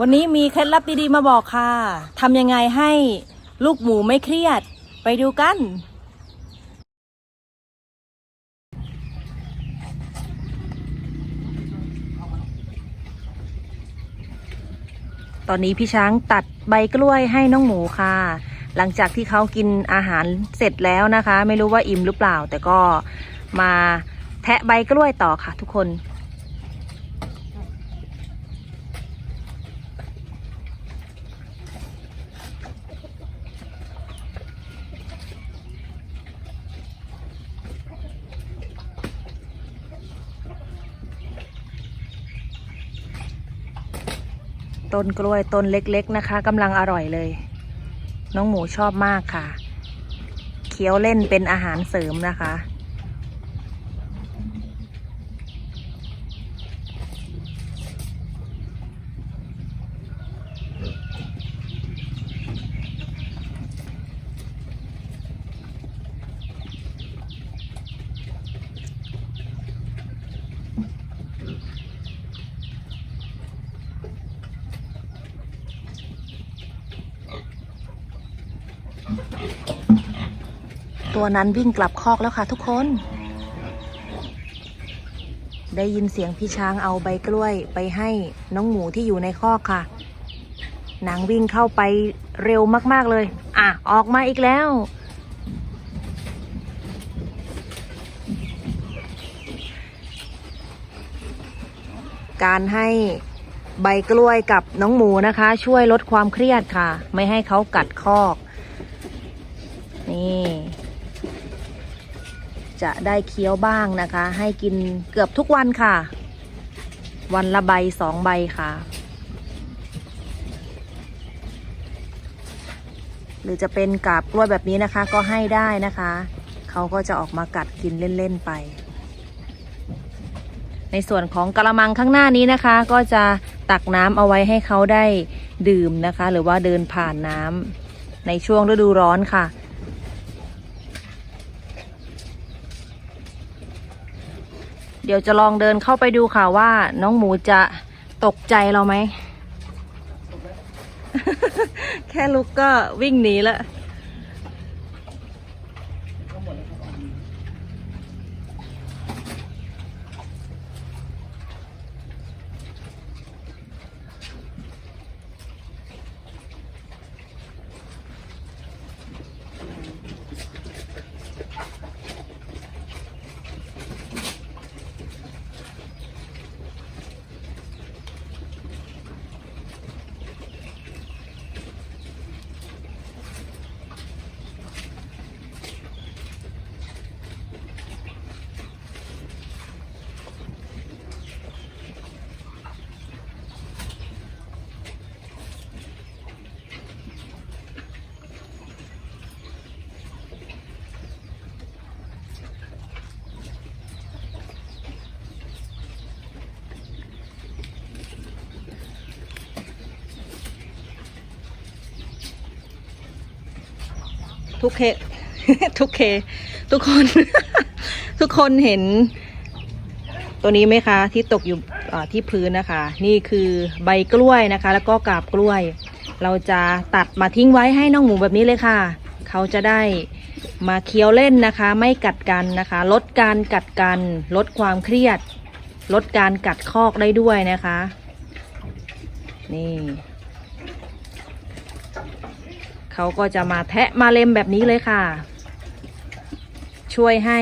วันนี้มีเคล็ดลับดีๆมาบอกค่ะทำยังไงให้ลูกหมูไม่เครียด ไปดูกัน ตอนนี้พี่ช้างตัดใบกล้วยให้น้องหมูค่ะ หลังจากที่เขากินอาหารเสร็จแล้วนะคะ ไม่รู้ว่าอิ่มหรือเปล่า แต่ก็มาแทะใบกล้วยต่อค่ะทุกคน ต้นกล้วยต้นเล็กๆนะคะกำลังอร่อยเลย น้องหมูชอบมากค่ะ เคี้ยวเล่นเป็นอาหารเสริมนะคะ ตัวนั้นวิ่งกลับคอกแล้วค่ะทุกคน ได้ยินเสียงพี่ช้างเอาใบกล้วยไปให้น้องหมูที่อยู่ในคอกค่ะ นางวิ่งเข้าไปเร็วมากๆเลย อะ ออกมาอีกแล้ว การให้ใบกล้วยกับน้องหมูนะคะ ช่วยลดความเครียดค่ะ ไม่ให้เขากัดคอก นี่ จะได้เคี้ยวบ้างนะคะ ให้กินเกือบทุกวันค่ะ วันละใบสองใบค่ะ หรือจะเป็นกาบกล้วยแบบนี้นะคะ ก็ให้ได้นะคะ เขาก็จะออกมากัดกินเล่น ๆ ไป ในส่วนของกระมังข้างหน้านี้นะคะ ก็จะตักน้ำเอาไว้ให้เขาได้ดื่มนะคะ หรือว่าเดินผ่านน้ำในช่วงฤดูร้อนค่ะ เดี๋ยวจะลองเดินเข้าไปดูค่ะว่า น้องหมูจะตกใจเราไหม แค่ลุกก็วิ่งหนีแล้ว ทุกเค ทุกเค ทุกคน ทุกคนเห็น ตัวนี้ไหมคะ ที่ตกอยู่ที่พื้นนะคะ นี่คือใบกล้วยนะคะ แล้วก็กาบกล้วย เราจะตัดมาทิ้งไว้ให้น้องหมูแบบนี้เลยค่ะ เขาจะได้มาเคี้ยวเล่นนะคะ ไม่กัดกันนะคะ ลดการกัดกัน ลดความเครียด ลดการกัดคอกได้ด้วยนะคะ นี่ เขาก็จะมาแทะมาเล็มแบบนี้เลยค่ะ ช่วยให้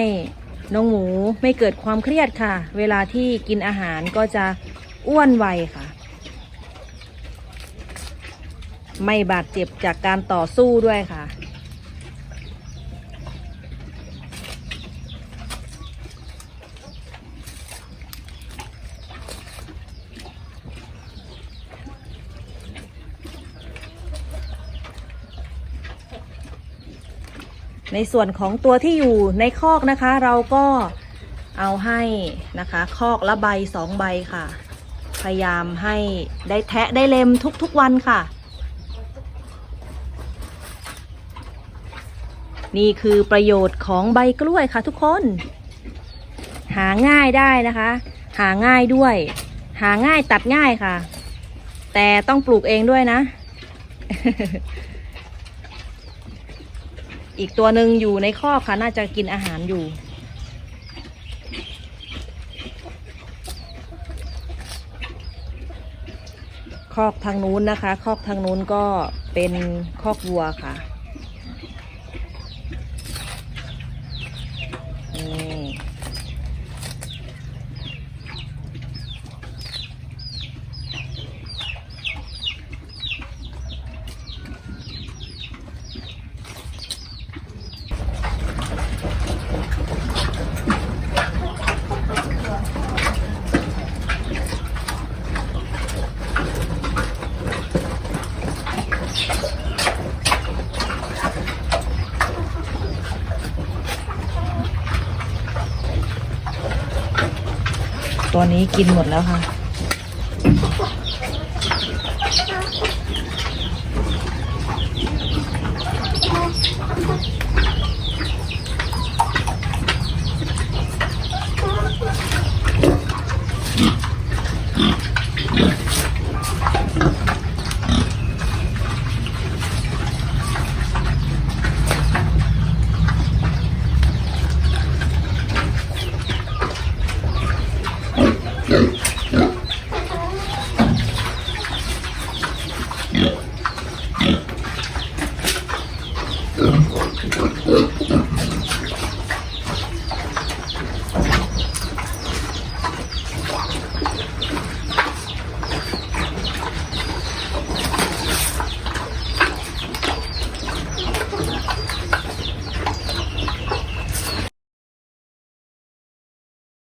น้องหมูไม่เกิดความเครียดค่ะ เวลาที่กินอาหารก็จะอ้วนไวค่ะ ไม่บาดเจ็บจากการต่อสู้ด้วยค่ะ ในส่วนของตัวที่อยู่ในคอกนะคะ เราก็เอาให้นะคะ คอกละใบสองใบค่ะ พยายามให้ได้แทะได้เล็มทุกๆวันค่ะ นี่คือประโยชน์ของใบกล้วยค่ะทุกคน หาง่ายได้นะคะ หาง่ายด้วย หาง่ายตัดง่ายค่ะ แต่ต้องปลูกเองด้วยนะ อีกตัวหนึ่งอยู่ในคอกค่ะน่าจะกินอาหารอยู่ คอกทางนู้นนะคะ คอกทางนู้นก็เป็นคอกวัวค่ะ นี่ ตัวนี้กินหมดแล้วค่ะ